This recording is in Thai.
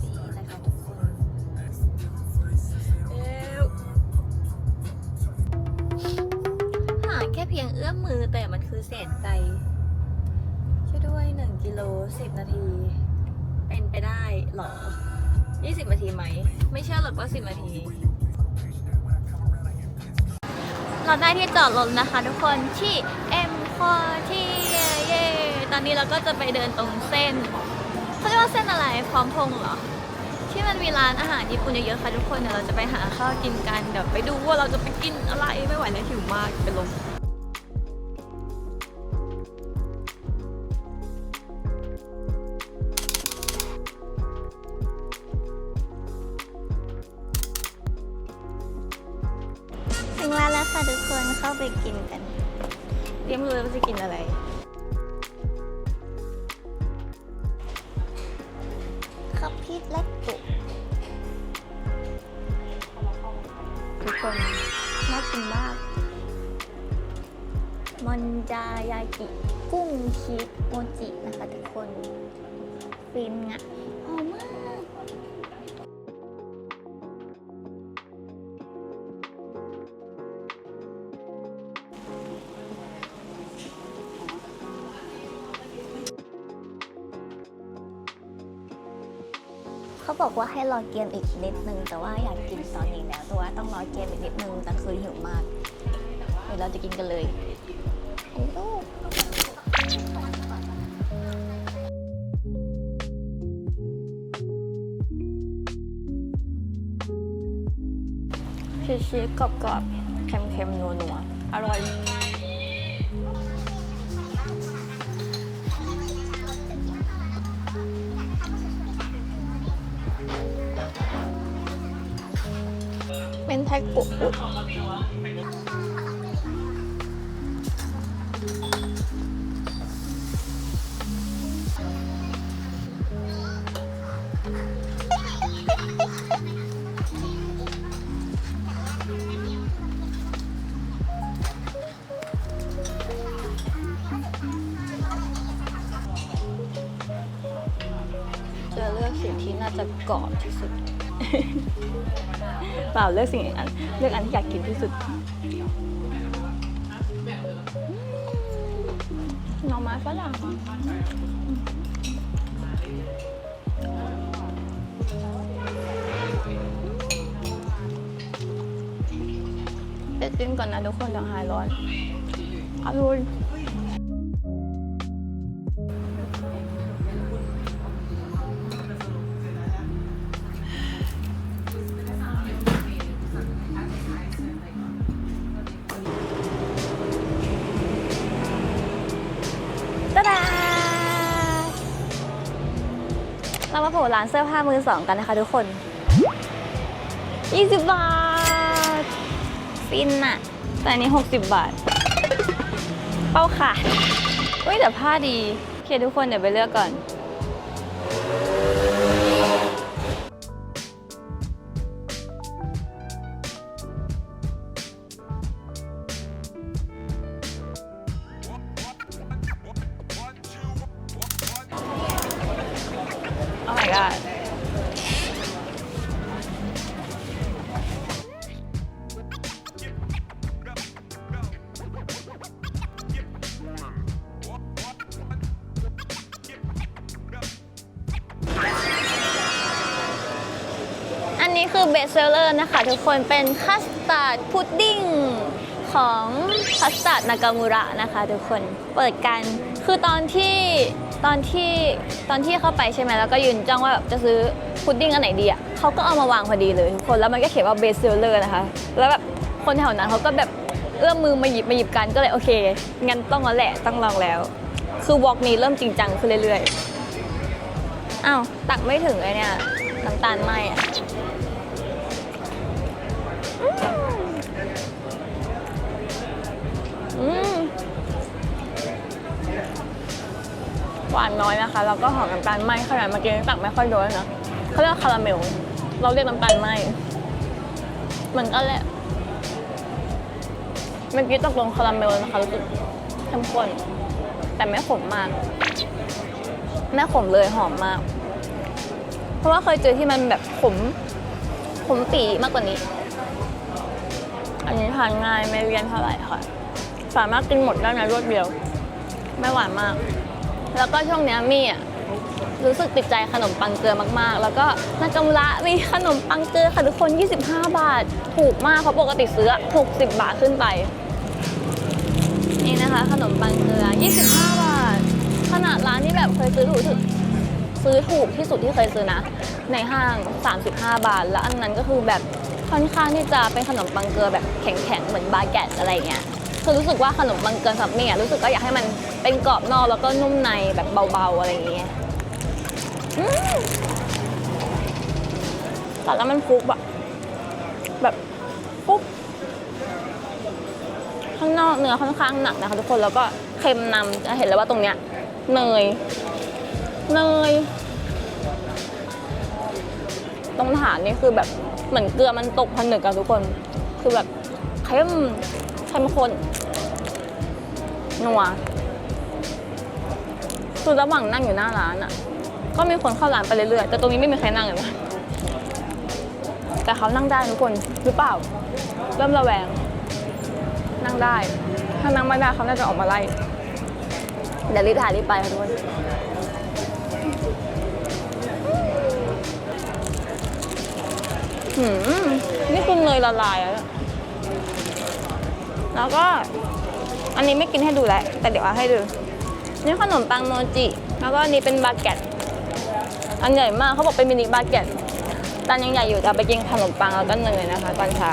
สีนะคะทุกคนหางแค่เพียงเอื้อมมือแต่มันคือเศษใจลช่วยด้วย1กิโล10 นาที เป็นไปได้หรอ 20 นาทีไหม ไม่เชื่อหรอกว่า 10 นาทีเราได้ที่จอดรถนะคะทุกคนที่เอ็อที่เย่ตอนนี้เราก็จะไปเดินตรงเส้น เขาเรียกว่าเส้นอะไรพร้อมพงษ์เหรอ ที่มันมีร้านอาหารญี่ปุ่นเยอะๆค่ะทุกคนเดี๋ยวเราจะไปหาข้าวกินกันเดี๋ยวไปดูว่าเราจะไปกินอะไรไม่ไหวแล้วหิวมากเป็นลมถึงร้านแล้วค่ะทุกคนเข้าไปกินกันเรียมรู้เลยว่าจะกินอะไร คีบเล็กตุทุกคนน่ากินมาก มอนจายากิกุ้งชีสโมจินะคะทุกคนฟินงะหอมมาก เขาบอกว่าให้รอเกมอีกนิดนึง แต่ว่าอยากกินตอนนี้แล้วแต่ว่าต้องรอเกมอีกนิดนึงแต่คือหิวมากเดี๋ยวเราจะกินกันเลยลูกชีสๆกรอบๆเค็มๆนัวๆอร่อย เป็นไทโก จะเลือกสิ่งที่น่าจะกรอบที่สุด เปล่าเลือกสิ่งอันเลือกอันที่อยากกินที่สุดหน่อไม้ฝรั่งเดี๋ยวกินก่อนนะทุกคนเดี๋ยวหายร้อนอร่อย มาโผล่ร้านเสื้อผ้ามือสองกันนะคะทุกคน 20 บาท ฟินอะแต่อันนี้ 60 บาท เป้าค่ะ อุ้ยแต่ผ้าดี โอเคทุกคนเดี๋ยวไปเลือกก่อน โอ้ my god อันนี้คือเบสเซลเลอร์นะคะ ทุกคนเป็นคัสตาร์ดพุดดิ้งของคัสตาร์ดนากามูระนะคะ ทุกคนเปิดกันคือตอนที่ ตอนที่ตอนที่เข้าไปใช่ไหมแล้วก็ยืนจ้องว่าแบบจะซื้อพุดดิ้งอันไหนดีอะเขาก็เอามาวางพอดีเลยทุกคนแล้วมันก็เขียนว่าเบสเซลเลอร์นะคะ แล้วแบบคนแถวนั้นเขาก็แบบเอื้อมมือมาหยิบมาหยิบกันก็เลยโอเคงั้นต้องแล้วแหละต้องลองแล้ว คือวอล์กนี้เริ่มจริงจังขึ้นเรื่อยๆอ้าวตักไม่ถึงเลยเนี่ยน้ำตาลไหมอะ หวานน้อยนะคะ แล้วก็หอมน้ำตาลไหมขนาดเมื่อกี้ตักไม่ค่อยโดนนะเขาเรียกคาราเมล เราเรียกน้ำตาลไหมเหมือนกันแหละเมื่อกี้ตกลงคาราเมลนะคะรู้สึกเข้มข้นแต่ไม่ขมมากไม่ขมเลยหอมมาก เพราะว่าเคยเจอที่มันแบบขมขมปีมากกว่านี้ อันนี้ทานง่ายไม่เลี่ยนเท่าไหร่ค่ะ สามารถกินหมดได้ในรวดเดียว ไม่หวานมาก แล้วก็ช่วงเนี้ยมี่อะรู้สึกติดใจขนมปังเกลือมากๆ แล้วก็นากามุระมีขนมปังเกลือค่ะทุกคน 25 บาท ถูกมากเพราะปกติซื้ออะ60 บาทขึ้นไป นี่นะคะ ขนมปังเกลือ 25 บาท ขนาดร้านที่แบบเคยซื้อถูกสุดซื้อถูกที่สุดที่เคยซื้อนะ ในห้าง 35 บาท แล้วอันนั้นก็คือแบบค่อนข้างที่จะเป็นขนมปังเกลือแบบแข็งๆ เหมือนบาเกตอะไรเงี้ย คือรู้สึกว่าขนมปังเกลือสำหรับมี่อะรู้สึกว่าอยากให้มันเป็นกรอบนอกแล้วก็นุ่มในแบบเบาๆอะไรอย่างเงี้ยแต่แล้วมันฟุบอะแบบฟุบข้างนอกเนื้อค่อนข้างหนักนะคะทุกคนแล้วก็เค็มนำจะเห็นเลยว่าตรงเนี้ยเนยเนยตรงฐานนี่คือแบบเหมือนเกลือมันตกผนึกอะทุกคน คือแบบเค็ม เข้มข้นนัวคือระหว่างนั่งอยู่หน้าร้านอะก็มีคนเข้าร้านไปเรื่อยๆ แต่ตรงนี้ไม่มีใครนั่งเลยนะแต่เขานั่งได้ทุกคนหรือเปล่า เริ่มระแวง นั่งได้ ถ้านั่งไม่ได้เขาน่าจะออกมาไล่เดี๋ยวรีบถ่ายรีบไปค่ะทุกคนหืมนี่คือเนยละลายแล้วเนี่ย แล้วก็อันนี้ไม่กินให้ดูแล้วแต่เดี๋ยวเอาให้ดู นี่ขนมปังโมจิ แล้วก็อันนี้เป็นบาเก็ตอันใหญ่มากเขาบอกเป็นมินิบาเก็ตตอนยังใหญ่อยู่จะไปกินขนมปังแล้วก็เนยนะคะ ตอนเช้า